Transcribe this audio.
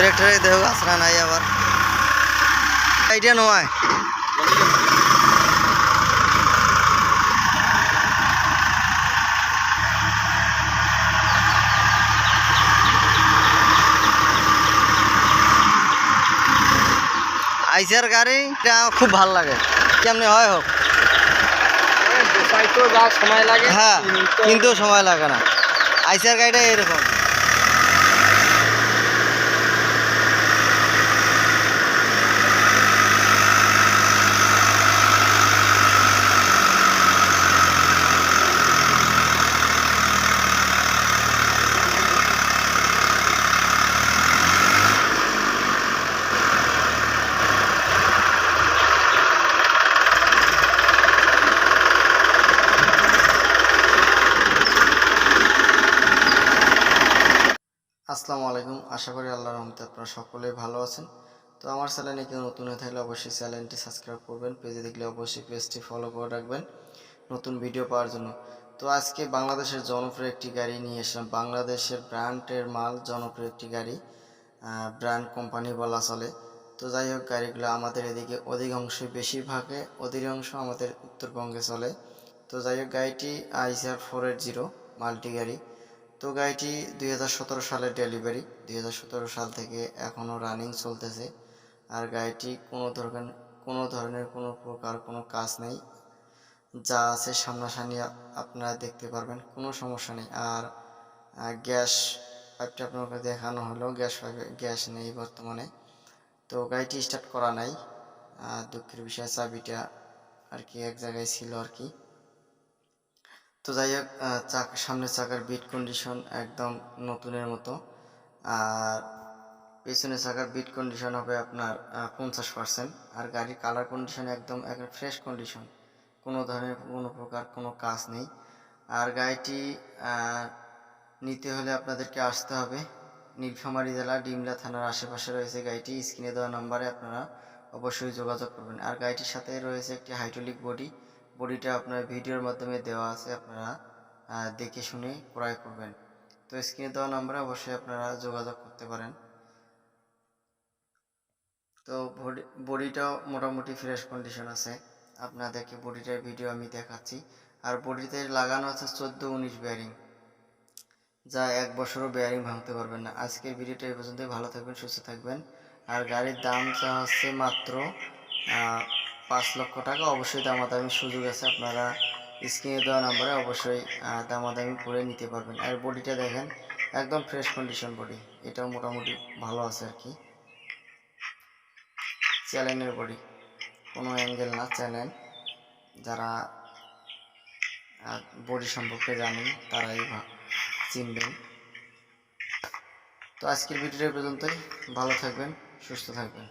ব্রেকটারে দেখো আসরা নাই আবার। এইটা নয়। আইসিআর গাড়িটা খুব ভালো লাগে। কেমনি হয় হোক। সময় লাগে হ্যাঁ কিন্তু সময় লাগে না। আইসিআর গাড়িটা এরকম। আসসালামু আলাইকুম। আশা করি আল্লাহর রহমতে আপনারা সকলেই ভালো আছেন। তো আমার চ্যানেলে কেউ নতুন হয়ে থাকলে অবশ্যই চ্যানেলটি সাবস্ক্রাইব করবেন, পেজে দেখলে অবশ্যই পেজটি ফলো করে রাখবেন নতুন ভিডিও পাওয়ার জন্য। তো আজকে বাংলাদেশের জনপ্রিয় একটি গাড়ি নিয়ে এসলাম বাংলাদেশের ব্র্যান্ডের মাল জনপ্রিয় একটি গাড়ি ব্র্যান্ড কোম্পানি বলা চলে। তো যাই হোক, গাড়িগুলো আমাদের এদিকে অধিকাংশই বেশিরভাগে অধিকাংশ আমাদের উত্তরবঙ্গে চলে। তো যাই হোক, গাড়িটি ICR four eight zero multi গাড়ি। তো গাড়িটি দুই হাজার সতেরো সালের ডেলিভারি। দুই হাজার সতেরো সাল থেকে এখনও রানিং চলতেছে। আর গাড়িটি কোনো ধরনের কোনো ধরনের কোনো প্রকার কোনো কাজ নেই। যা আছে সামনাসামনি আপনারা দেখতে পারবেন, কোনো সমস্যা নেই। আর গ্যাস পাইপটা আপনাকে দেখানো হলো, গ্যাস গ্যাস নেই বর্তমানে। তো গাড়িটি স্টার্ট করা নাই। দুঃখের বিষয়, চাবিটা আর কি এক জায়গায় ছিল আর কি। তো যাই হোক চাক, সামনের চাকার বিট কন্ডিশন একদম নতুনের মতো। আর পেছনের চাকার বিট কন্ডিশন হবে আপনার পঞ্চাশ পার্সেন্ট আর গাড়ির কালার কন্ডিশন একদম একদম ফ্রেশ কন্ডিশন কোনো ধরনের কোনো প্রকার কোনো কাজ নেই। আর গাড়িটি নিতে হলে আপনাদেরকে আসতে হবে। নীলফামারী জেলা, ডিমলা থানার আশেপাশে রয়েছে গাড়িটি। স্ক্রিনে দেওয়া নাম্বারে আপনারা অবশ্যই যোগাযোগ করবেন। আর গাড়িটির সাথে রয়েছে একটি হাইড্রোলিক বডি বডিটা আপনার ভিডিওর মাধ্যমে দেওয়া আছে, আপনারা দেখে শুনে ক্রয় করবেন। তো স্ক্রিনে দেওয়া নাম্বারে অবশ্যই আপনারা যোগাযোগ করতে পারেন। তো বডি, বডিটাও মোটামুটি ফ্রেশ কন্ডিশন আছে। আপনাদেরকে বডিটার ভিডিও আমি দেখাচ্ছি। আর বডিতে লাগানো আছে চোদ্দ উনিশ বেয়ারিং যা এক বছরও বেয়ারিং ভাঙতে পারবেন না। আজকের ভিডিওটা এই পর্যন্তই। ভালো থাকবেন, সুস্থ থাকবেন। আর গাড়ির দাম চা হচ্ছে মাত্র পাঁচ লক্ষ টাকা অবশ্যই দামাদামি সুযোগ আছে। আপনারা স্ক্রিনে দেওয়া নাম্বারে অবশ্যই দামাদামি করে নিতে পারবেন। আর বডিটা দেখেন, একদম ফ্রেশ কন্ডিশন বডি এটাও মোটামুটি ভালো আছে আর কি। চ্যালেঞ্জের বডি কোনো অ্যাঙ্গেল না চ্যালেঞ্জ যারা বডি সম্পর্কে জানেন, তারাই চিনবেন। তো আজকের ভিডিওটা পর্যন্তই। ভালো থাকবেন, সুস্থ থাকবেন।